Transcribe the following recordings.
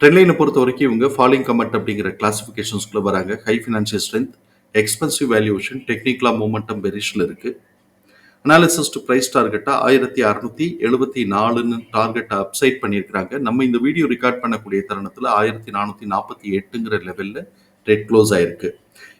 ட்ரெண்ட்லைனை பொறுத்த வரைக்கும் இவங்க ஃபாலிங் கமெண்ட் அப்படிங்கிற கிளாசிஃபிகேஷன்ஸ்குள்ள வராங்க. High financial strength expensive valuation டெக்னிக்கலாக மூமெண்டம் பெரிஷில் இருக்குது அனாலிசிஸ் டு ப்ரைஸ் டார்கெட்டாக ஆயிரத்தி அறுநூத்தி எழுபத்தி நாலுன்னு டார்கெட்டை அப்சைட் பண்ணியிருக்கிறாங்க. நம்ம இந்த வீடியோ ரெக்கார்ட் பண்ணக்கூடிய தருணத்தில் ஆயிரத்தி நானூற்றி நாற்பத்தி எட்டுங்கிற லெவலில் ரேட் க்ளோஸ் ஆயிருக்கு.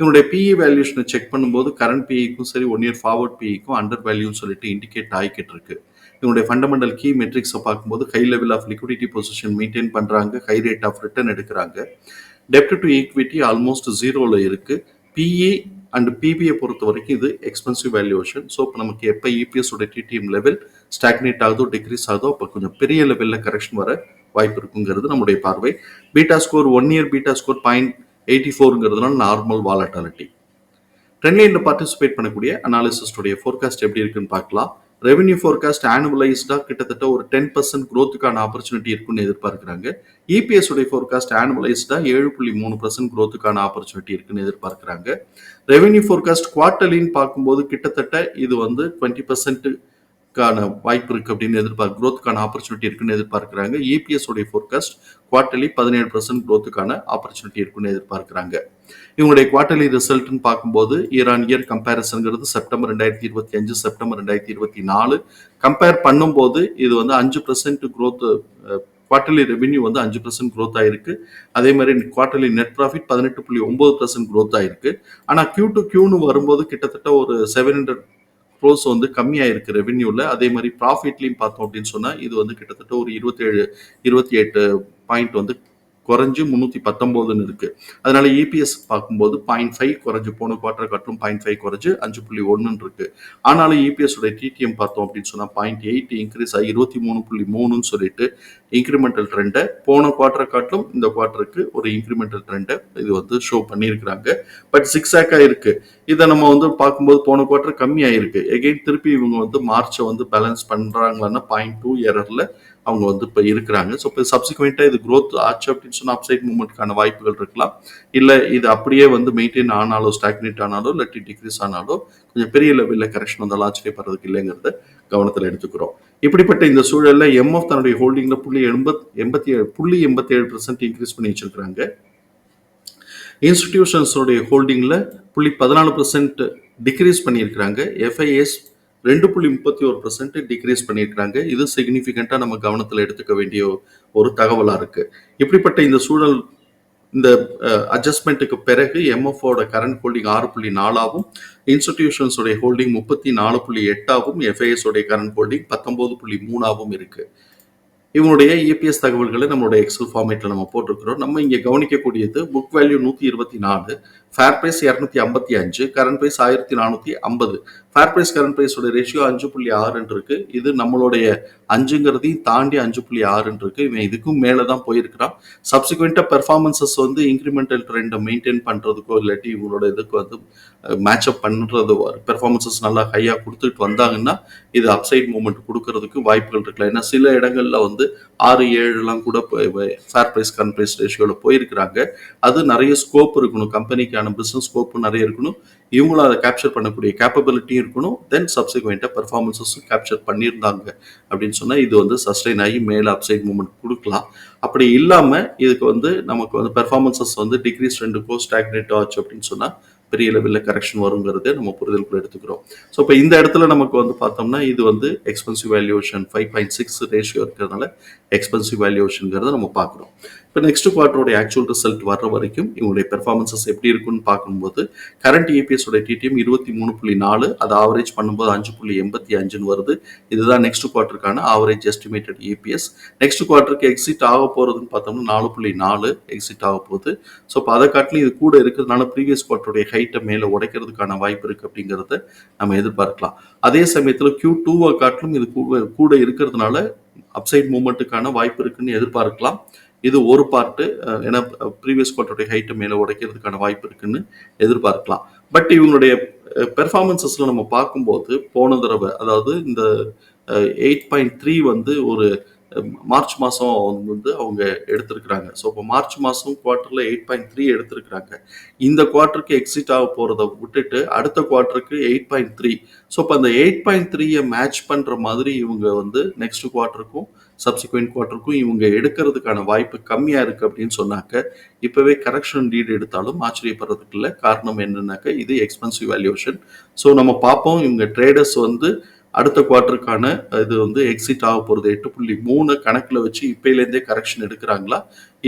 இவனுடைய பிஇ வேல்யூஷனை செக் பண்ணும்போது கரண்ட் பிஇக்கும் சரி ஒன் இயர் ஃபார்வர்ட் பிஇக்கும் அண்டர் வேல்யூன்னு சொல்லிட்டு இண்டிகேட் ஆகிக்கிட்டு இருக்குது இவனுடைய ஃபண்டமெண்டல் கீ மெட்ரிக்ஸை பார்க்கும்போது high level of liquidity position maintain பண்ணுறாங்க ஹை ரேட் ஆஃப் ரிட்டர்ன் எடுக்கிறாங்க. டெப்ட் டு ஈக்விட்டி ஆல்மோஸ்ட் ஜீரோவில் இருக்குது பிஇ அண்ட் பிபிஐ பொறுத்த வரைக்கும் இது எக்ஸ்பென்சிவ் வேல்யூஷன் ஸோ இப்போ நமக்கு எப்போ இபிஎஸ் உடைய டிடிஎம் லெவல் ஸ்டாக்னேட் ஆகுதோ டிக்ரீஸ் ஆகுதோ அப்போ கொஞ்சம் பெரிய லெவலில் கரெக்ஷன் வர வாய்ப்பு இருக்குங்கிறது நம்முடைய பார்வை. Beta score one year beta score point eighty ஃபோருங்கிறதுனால normal volatility ட்ரெண்ட்லைனில் பார்ட்டிசிபேட் பண்ணக்கூடிய அனாலிசிஸ்டுடைய ஃபோர்காஸ்ட் எப்படி இருக்குன்னு பார்க்கலாம். ரெவென்யூ ஃபோர்காஸ்ட் ஆனுவலைஸ்டாக கிட்டத்தட்ட ஒரு டென் பர்சன்ட் க்ரோத்துக்கான ஆப்பர்ச்சுனிட்டி இருக்குன்னு எதிர்பார்க்குறாங்க. இபிஎஸ் உடைய ஃபோர்காஸ்ட் ஆனுவலைஸ்டாக ஏழு புள்ளி மூணு பர்சன்ட் க்ரோத்துக்கான ஆப்பர்ச்சுனிட்டி இருக்குன்னு எதிர்பார்க்குறாங்க. ரெவென்யூ ஃபோர்காஸ்ட் குவார்டர்லின்னு பார்க்கும்போது கிட்டத்தட்ட இது வந்து டுவெண்ட்டி பர்சன்ட்டுக்கான வாய்ப்பு இருக்குது அப்படின்னு எதிர்பார்க்க க்ரோத்துக்கான ஆப்பர்ச்சுனிட்டி இருக்குன்னு எதிர்பார்க்குறாங்க. இபிஎஸ் உடைய ஃபோர்காஸ்ட் குவார்டர்லி பதினேழு பர்சன்ட் க்ரோத்துக்கான ஆப்பர்ச்சுனிட்டி இருக்குன்னு எதிர்பார்க்குறாங்க. இவங்களுடைய குவார்டர்லி ரிசல்ட்னு பார்க்கும்போது இயர் ஆன் இயர் கம்பேரிசன்ங்கிறது செப்டம்பர் ரெண்டாயிரத்தி இருபத்தி அஞ்சு செப்டம்பர் ரெண்டாயிரத்தி இருபத்தி நாலு. கம்பேர் பண்ணும்போது இது வந்து அஞ்சு பர்சன்ட் க்ரோத் குவார்டர்லி ரெவென்யூ வந்து அஞ்சு பர்சன்ட் க்ரோத் ஆயிருக்கு. அதே மாதிரி குவார்டர்லி நெட் ப்ராஃபிட் பதினெட்டு புள்ளி ஒன்பது பர்சன்ட் க்ரோத் ஆயிருக்கு. ஆனால் கியூ டு கியூன்னு வரும்போது கிட்டத்தட்ட ஒரு செவன் ஹண்ட்ரட் க்ரோஸ் வந்து கம்மியாயிருக்கு ரெவென்யூவில் அதே மாதிரி ப்ராஃபிட்லையும் பார்த்தோம் அப்படின்னு சொன்னால் இது வந்து கிட்டத்தட்ட ஒரு இருபத்தேழு இருபத்தி எட்டு பாயிண்ட் வந்து குறைஞ்சு முந்நூற்றி பத்தொம்போதுன்னு இருக்குது அதனால இபிஎஸ் பார்க்கும்போது பாயிண்ட் ஃபைவ் குறைஞ்சு போன குவார்டர் காட்டும் பாயிண்ட் ஃபைவ் குறைஞ்சு அஞ்சு புள்ளி ஒன்றுன்னு இருக்குது ஆனாலும் இபிஎஸ் உடைய டிடிஎம் பார்த்தோம் அப்படின்னு சொன்னால் பாயிண்ட் எயிட் இன்க்ரீஸ் ஆகி இருபத்தி மூணு புள்ளி மூணுன்னு சொல்லிட்டு இன்க்ரிமெண்டல் ட்ரெண்டை போன குவார்டர் காட்டிலும் இந்த குவார்டருக்கு ஒரு இன்க்ரிமெண்டல் ட்ரெண்டை இது வந்து ஷோ பண்ணியிருக்கிறாங்க. பட் சிக்ஸ் ஆக்காக இருக்குது இதை நம்ம வந்து பார்க்கும்போது போன குவார்டர் கம்மியாயிருக்கு. எகெயின் திருப்பி இவங்க வந்து மார்ச்சை வந்து பேலன்ஸ் பண்ணுறாங்களான்னா பாயிண்ட் டூ எரரில் அவங்க வந்து இப்போ இருக்கிறாங்க. ஸோ இப்போ சப்சிக்வெண்ட்டாக இது க்ரோத் ஆச்சு அப்படின்னு சொன்னால் அப்சைட் மூவ்மெண்ட்கான வாய்ப்புகள் இருக்கலாம். இல்லை இது அப்படியே வந்து மெயின்டைன் ஆனாலோ ஸ்டாக்னேட் ஆனாலோ இல்லாட்டி டிக்ரீஸ் ஆனாலோ கொஞ்சம் பெரிய லெவலில் கரெக்ஷன் வந்தாலும் ஆச்சரியப்படுறதுக்கு இல்லைங்கிறத கவனத்தில் எடுத்துக்கிறோம். இப்படிப்பட்ட இந்த சூழலில் எம்எஃப் தன்னுடைய ஹோல்டிங்கில் புள்ளி எண்பத் எண்பத்தி ஏழு புள்ளி எண்பத்தி ஏழு பர்சன்ட் இன்க்ரீஸ் பண்ணி வச்சிருக்கிறாங்க. இன்ஸ்டிடியூஷன்ஸோடைய ஹோல்டிங்கில் புள்ளி பதினாலு பர்சன்ட் டிக்ரீஸ் பண்ணியிருக்கிறாங்க. எஃப்ஐஎஸ் ரெண்டு புள்ளி முப்பத்தி ஒரு பர்சன்ட் டிக்ரீஸ் பண்ணியிருக்கிறாங்க. இது சிக்னிஃபிகண்ட்டாக நம்ம கவனத்தில் எடுத்துக்க வேண்டிய ஒரு தகவலாக இருக்குது இப்படிப்பட்ட இந்த சூழல் இந்த அட்ஜஸ்ட்மெண்ட்டுக்கு பிறகு எம்எஃப்ஓட கரண்ட் ஹோல்டிங் ஆறு புள்ளி நாலாகவும் இன்ஸ்டிடியூஷன்ஸோடைய ஹோல்டிங் முப்பத்தி நாலு புள்ளி எட்டாகவும் எஃப்ஐஎஸ் உடைய கரண்ட் ஹோல்டிங் பத்தொன்பது புள்ளி மூணாகவும் இருக்குது இவனுடைய இபிஎஸ் தகவல்களை நம்மளுடைய எக்ஸல் ஃபார்மேட்டில் நம்ம போட்டிருக்கிறோம். நம்ம இங்கே கவனிக்கக்கூடியது புக் வேல்யூ நூற்றி இருபத்தி நாலு ஃபேர் ப்ரைஸ் இரநூத்தி ஐம்பத்தி அஞ்சு கரண்ட் ப்ரைஸ் ஆயிரத்தி நானூற்றி ஐம்பது. ஃபேர் ப்ரைஸ் கரண்ட் ப்ரைஸோட ரேஷியோ அஞ்சு புள்ளி ஆறுன்னு இருக்கு. இது நம்மளுடைய அஞ்சுங்கிறதையும் தாண்டி அஞ்சு புள்ளி ஆறுன்னு இருக்கு. இவன் இதுக்கும் மேலே தான் போயிருக்கிறான். சப்சிக்வெண்ட்டாக பெர்ஃபார்மன்சஸ் வந்து இன்க்ரிமெண்டல் ட்ரெண்டை மெயின்டைன் பண்ணுறதுக்கோ இல்லாட்டி இவங்களோட இதுக்கு வந்து மேட்சப் பண்ணுறது பெர்ஃபார்மன்சஸ் நல்லா ஹையாக கொடுத்துட்டு வந்தாங்கன்னா இது அப்சைட் மூமெண்ட் கொடுக்கறதுக்கு வாய்ப்புகள் இருக்கலாம். ஏன்னா சில இடங்கள்ல வந்து ஆறு ஏழுலாம் கூட ஃபேர் ப்ரைஸ் கரண்ட் ப்ரைஸ் ரேஷியோவில் போயிருக்கிறாங்க. அது நிறைய ஸ்கோப் இருக்கணும். கம்பெனிக்கான பிஸ்னஸ் ஸ்கோப் நிறைய இருக்கணும். இவங்களும் அதை கேப்சர் பண்ணக்கூடிய கேப்பபிலிட்டியும் இருக்கணும். தென் சப்சிக்வெண்ட்டாக பெர்ஃபார்மன்ஸஸும் கேப்சர் பண்ணியிருந்தாங்க அப்படின்னு சொன்னால் இது வந்து சஸ்டைன் ஆகி மேலே அப்சைட் மூமெண்ட் கொடுக்கலாம். அப்படி இல்லாமல் இதுக்கு வந்து நமக்கு வந்து பெர்ஃபார்மன்ஸஸ் வந்து டிக்ரீஸ் ரெண்டுக்கோ ஸ்டாக்னேட் ஆச்சு அப்படின்னு சொன்னால் பெரிய லெவலில் கரெக்ஷன் வருங்கிறத நம்ம புரிதலுக்குள்ள எடுத்துக்கிறோம். ஸோ இப்போ இந்த இடத்துல நமக்கு வந்து பார்த்தோம்னா இது வந்து expensive valuation five point six ratio இருக்கிறதுனால எக்ஸ்பென்சிவ் வேல்யூஷனுங்கிறத நம்ம பார்க்குறோம். இப்போ நெக்ஸ்ட் குவார்டருடைய ஆக்சுவல் ரிசல்ட் வர்ற வரைக்கும் இவங்களுடைய பெர்ஃபார்மன்சஸ் எப்படி இருக்குன்னு பார்க்கும்போது கரண்ட் ஏபிஎஸ் உடைய டிடிஎம் இருபத்தி மூணு புள்ளி நாலு அதை ஆவரேஜ் பண்ணும்போது அஞ்சு புள்ளி எண்பத்தி அஞ்சுன்னு வருது. இதுதான் நெக்ஸ்ட் குவார்ட்டருக்கான ஆவரேஜ் எஸ்டிமேட்டட் ஏபிஎஸ் நெக்ஸ்ட் குவார்டருக்கு எக்ஸிட் ஆக போகிறதுன்னு பார்த்தோம்னா நாலு புள்ளி நாலு எக்ஸிட் ஆக போகுது. ஸோ இப்போ அதை காட்டிலும் இது கூட இருக்கிறதுனால ப்ரீவியஸ் குவார்டருடைய ஹைட்டை மேலே உடைக்கிறதுக்கான வாய்ப்பு இருக்குது அப்படிங்கிறத நம்ம எதிர்பார்க்கலாம். அதே சமயத்தில் கியூ டூவை காட்டிலும் இது கூட கூட இருக்கிறதுனால அப்சைட் மூமெண்ட்டுக்கான வாய்ப்பு இருக்குன்னு எதிர்பார்க்கலாம். இது ஒரு பார்ட்டு ஏன்னா ப்ரீவியஸ் குவார்ட்டருடைய ஹைட்டை மேலே உடைக்கிறதுக்கான வாய்ப்பு இருக்குன்னு எதிர்பார்க்கலாம். பட் இவங்களுடைய பெர்ஃபார்மன்சஸில் நம்ம பார்க்கும்போது போன தடவை அதாவது இந்த எயிட் பாயிண்ட் த்ரீ வந்து ஒரு மார்ச் மாதம் வந்து அவங்க எடுத்திருக்கிறாங்க. ஸோ இப்போ மார்ச் மாதம் குவார்ட்டரில் எயிட் பாயிண்ட் த்ரீ எடுத்திருக்கிறாங்க. இந்த குவார்ட்டருக்கு எக்ஸிட் ஆக போகிறத விட்டுட்டு அடுத்த குவார்ட்டருக்கு எயிட் பாயிண்ட் த்ரீ ஸோ இப்போ அந்த எயிட் பாயிண்ட் த்ரீயை மேட்ச் பண்ணுற மாதிரி இவங்க வந்து நெக்ஸ்ட் குவார்ட்டருக்கும் சப்சிக்வெண்ட் குவார்ட்டருக்கும் இவங்க எடுக்கிறதுக்கான வாய்ப்பு கம்மியாக இருக்குது அப்படின்னு சொன்னாக்க இப்போவே கரெக்ஷன் டீடு எடுத்தாலும் ஆச்சரியப்படுறதுக்கு இல்லை காரணம் என்னன்னாக்க இது எக்ஸ்பென்சிவ் வேல்யூஷன் ஸோ நம்ம பார்ப்போம். இவங்க ட்ரேடர்ஸ் வந்து அடுத்த குவார்ட்டருக்கான இது வந்து எக்ஸிட் ஆக போகிறது எட்டு புள்ளி மூணு கணக்கில் வச்சு இப்போலேருந்தே கரெக்ஷன் எடுக்கிறாங்களா?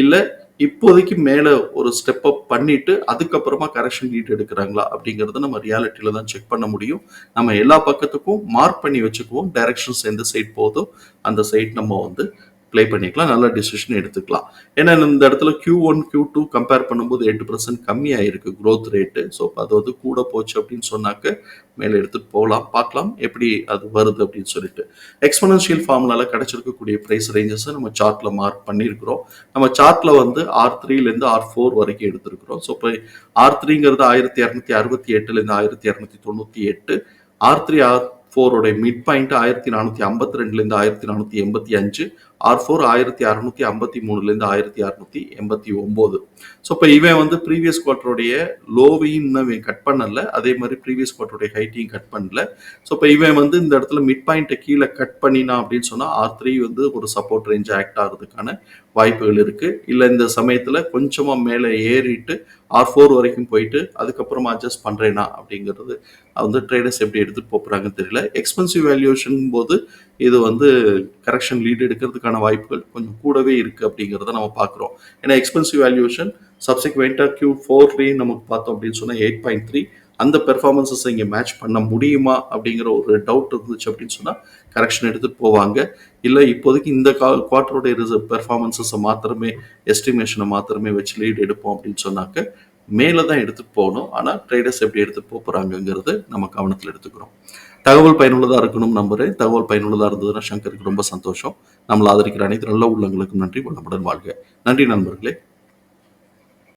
இல்லை இப்போதைக்கு மேலே ஒரு ஸ்டெப் அப் பண்ணிட்டு அதுக்கப்புறமா கரெக்ஷன் நீட் எடுக்கிறாங்களா? அப்படிங்கிறத நம்ம ரியாலிட்டியில் தான் செக் பண்ண முடியும். நம்ம எல்லா பக்கத்துக்கும் மார்க் பண்ணி வச்சுக்குவோம். டைரக்ஷன்ஸ் எந்த சைட் போதோ அந்த சைட் நம்ம வந்து ப்ளே பண்ணிக்கலாம் நல்ல டிசிஷன் எடுத்துக்கலாம். ஏன்னா இந்த இடத்துல Q one Q two compare பண்ணும்போது எட்டு பர்சன்ட் கம்மியாயிருக்கு க்ரோத் ரேட்டு ஸோ அது வந்து கூட போச்சு அப்படின்னு சொன்னாக்க மேலே எடுத்துகிட்டு போகலாம் பார்க்கலாம் எப்படி அது வருது அப்படின்னு சொல்லிட்டு. எக்ஸ்பனன்ஷியல் ஃபார்முலால கிடைச்சிருக்கக்கூடிய ப்ரைஸ் ரேஞ்சஸை நம்ம சார்ட்டில் மார்க் பண்ணியிருக்கிறோம். நம்ம சார்ட்டில் வந்து ஆர் த்ரீலேருந்து ஆர் ஃபோர் வரைக்கும் எடுத்திருக்கிறோம். ஸோ இப்போ ஆர் த்ரீங்கிறது ஆயிரத்தி இரநூத்தி அறுபத்தி எட்டுலேருந்து ஆயிரத்தி இரநூத்தி தொண்ணூற்றி எட்டு. ஆர் த்ரீ ஆர் ஃபோரோட மிட் பாயிண்ட் ஆயிரத்தி நானூற்றி ஐம்பத்தி ரெண்டுலேருந்து ஆயிரத்தி நானூற்றி எண்பத்தி அஞ்சு. ஆர் ஃபோர் ஆயிரத்தி அறுநூத்தி ஐம்பத்தி மூணுலேருந்து ஆயிரத்தி அறுநூத்தி எண்பத்தி ஒம்பது. ஸோ இப்போ இவன் வந்து ப்ரீவியஸ் குவார்ட்டருடைய லோவையும் இன்னும் இவன் கட் பண்ணல. அதே மாதிரி ப்ரீவியஸ் குவார்ட்டருடைய ஹைட்டையும் கட் பண்ணல. ஸோ இப்போ இவன் வந்து இந்த இடத்துல மிட் பாயிண்ட்டை கீழே கட் பண்ணினா அப்படின்னு சொன்னால் ஆர் த்ரீ வந்து ஒரு சப்போர்ட் ரேஞ்ச் ஆக்ட் ஆகிறதுக்கான வாய்ப்புகள் இருக்குது இல்லை இந்த சமயத்தில் கொஞ்சமாக மேலே ஏறிட்டு ஆர் ஃபோர் வரைக்கும் போயிட்டு அதுக்கப்புறமா அட்ஜஸ்ட் பண்ணுறேனா அப்படிங்கிறது வந்து ட்ரேடர்ஸ் எப்படி எடுத்துகிட்டு போகிறாங்கன்னு தெரியல. எக்ஸ்பென்சிவ் வேல்யூஷன் போது இது வந்து கரெக்ஷன் லீட் எடுக்கிறதுக்கான வாய்ப்புகள் கொஞ்சம் கூடவே இருக்குது அப்படிங்கிறத நம்ம பார்க்குறோம். ஏன்னா எக்ஸ்பென்சிவ் வேல்யூவேஷன் சப்சிக்வெண்ட்டாக கியூ ஃபோர்லேயும் நமக்கு பார்த்தோம் அப்படின்னு சொன்னால் எயிட் பாயிண்ட் த்ரீ அந்த பெர்ஃபார்மன்ஸஸை இங்கே மேட்ச் பண்ண முடியுமா அப்படிங்கிற ஒரு டவுட் இருந்துச்சு அப்படின்னு சொன்னால் கரெக்ஷன் எடுத்துகிட்டு போவாங்க. இல்லை இப்போதைக்கு இந்த கா குவார்ட்டருடைய ரிசர்வ் பெர்ஃபார்மன்ஸஸை மாத்திரமே எஸ்டிமேஷனை மாத்திரமே வச்சு லீட் எடுப்போம் அப்படின்னு சொன்னாக்க மேலே தான் எடுத்துகிட்டு போகணும். ஆனால் ட்ரேடர்ஸ் எப்படி எடுத்துகிட்டு போக போகிறாங்கங்கிறது நம்ம கவனத்தில் எடுத்துக்கிறோம். தகவல் பயனுள்ளதாக இருக்கணும் நம்புறேன். தகவல் பயனுள்ளதாக இருந்ததுன்னா சங்கருக்கு ரொம்ப சந்தோஷம். நம்மளை ஆதரிக்கிற அனைத்து நல்ல உள்ளங்களுக்கும் நன்றி. வளமுடன் வாழ்க. நன்றி நண்பர்களே.